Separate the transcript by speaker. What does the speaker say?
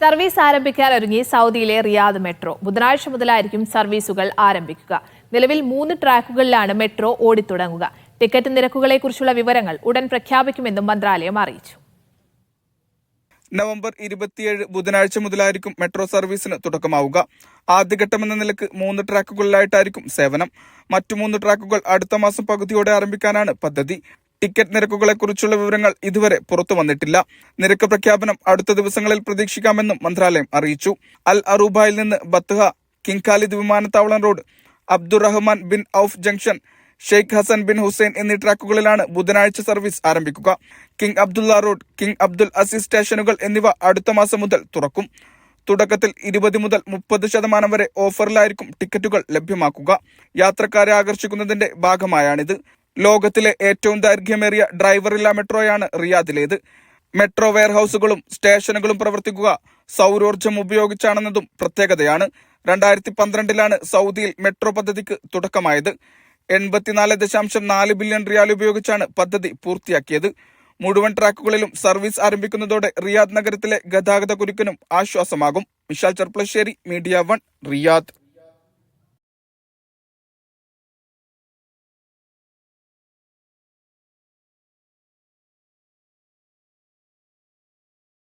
Speaker 1: Service ആരംഭിക്കാൻ ഒരുങ്ങി സൗദിയിലെ റിയാദ് മെട്രോ. ബുധനാഴ്ച മുതലായിരിക്കും സർവീസുകൾ ആരംഭിക്കുക. നിലവിൽ മൂന്ന് ട്രാക്കുകളിലാണ് മെട്രോ ഓടിത്തുടങ്ങുക. ടിക്കറ്റ് നിരക്കുകളെക്കുറിച്ചുള്ള വിവരങ്ങൾ ഉടൻ പ്രഖ്യാപിക്കുമെന്നും മന്ത്രാലയം അറിയിച്ചു.
Speaker 2: നവംബർ ഇരുപത്തിയേഴ് ബുധനാഴ്ച മുതലായിരിക്കും മെട്രോ സർവീസിന് തുടക്കമാവുക. ആദ്യഘട്ടമെന്ന നിലയ്ക്ക് മൂന്ന് ട്രാക്കുകളിലായിട്ടായിരിക്കും സേവനം. മറ്റു മൂന്ന് ട്രാക്കുകൾ അടുത്ത മാസം പകുതിയോടെ ആരംഭിക്കാനാണ് പദ്ധതി. ടിക്കറ്റ് നിരക്കുകളെക്കുറിച്ചുള്ള വിവരങ്ങൾ ഇതുവരെ പുറത്തു വന്നിട്ടില്ല. നിരക്ക് പ്രഖ്യാപനം അടുത്ത ദിവസങ്ങളിൽ പ്രതീക്ഷിക്കാമെന്നും മന്ത്രാലയം അറിയിച്ചു. അൽ അറൂബായിൽ നിന്ന് ബത്ത്ഹ കിങ് ഖാലിദ് വിമാനത്താവളം road Abdulrahman bin Auf junction Sheikh Hassan bin Hussein എന്നീ ട്രാക്കുകളിലാണ് ബുധനാഴ്ച സർവീസ് ആരംഭിക്കുക. King Abdullah road King Abdul Aziz സ്റ്റേഷനുകൾ എന്നിവ അടുത്ത മാസം മുതൽ തുറക്കും. തുടക്കത്തിൽ ഇരുപത് മുതൽ മുപ്പത് ശതമാനം വരെ ഓഫറിലായിരിക്കും ടിക്കറ്റുകൾ ലഭ്യമാക്കുക. യാത്രക്കാരെ ആകർഷിക്കുന്നതിന്റെ ഭാഗമായാണിത്. ലോകത്തിലെ ഏറ്റവും ദൈർഘ്യമേറിയ ഡ്രൈവറില്ല മെട്രോയാണ് റിയാദിലേത്. മെട്രോ വെയർഹൌസുകളും സ്റ്റേഷനുകളും പ്രവർത്തിക്കുക സൗരോർജം ഉപയോഗിച്ചാണെന്നതും പ്രത്യേകതയാണ്. രണ്ടായിരത്തി പന്ത്രണ്ടിലാണ് സൗദിയിൽ മെട്രോ പദ്ധതിക്ക് തുടക്കമായത്. എൺപത്തിനാല് ദശാംശം നാല് ബില്യൺ റിയാൽ ഉപയോഗിച്ചാണ് പദ്ധതി പൂർത്തിയാക്കിയത്. മുഴുവൻ ട്രാക്കുകളിലും സർവീസ് ആരംഭിക്കുന്നതോടെ റിയാദ് നഗരത്തിലെ ഗതാഗത കുരുക്കിനും ആശ്വാസമാകും. Vishal Cherpulassery media one Riyadh.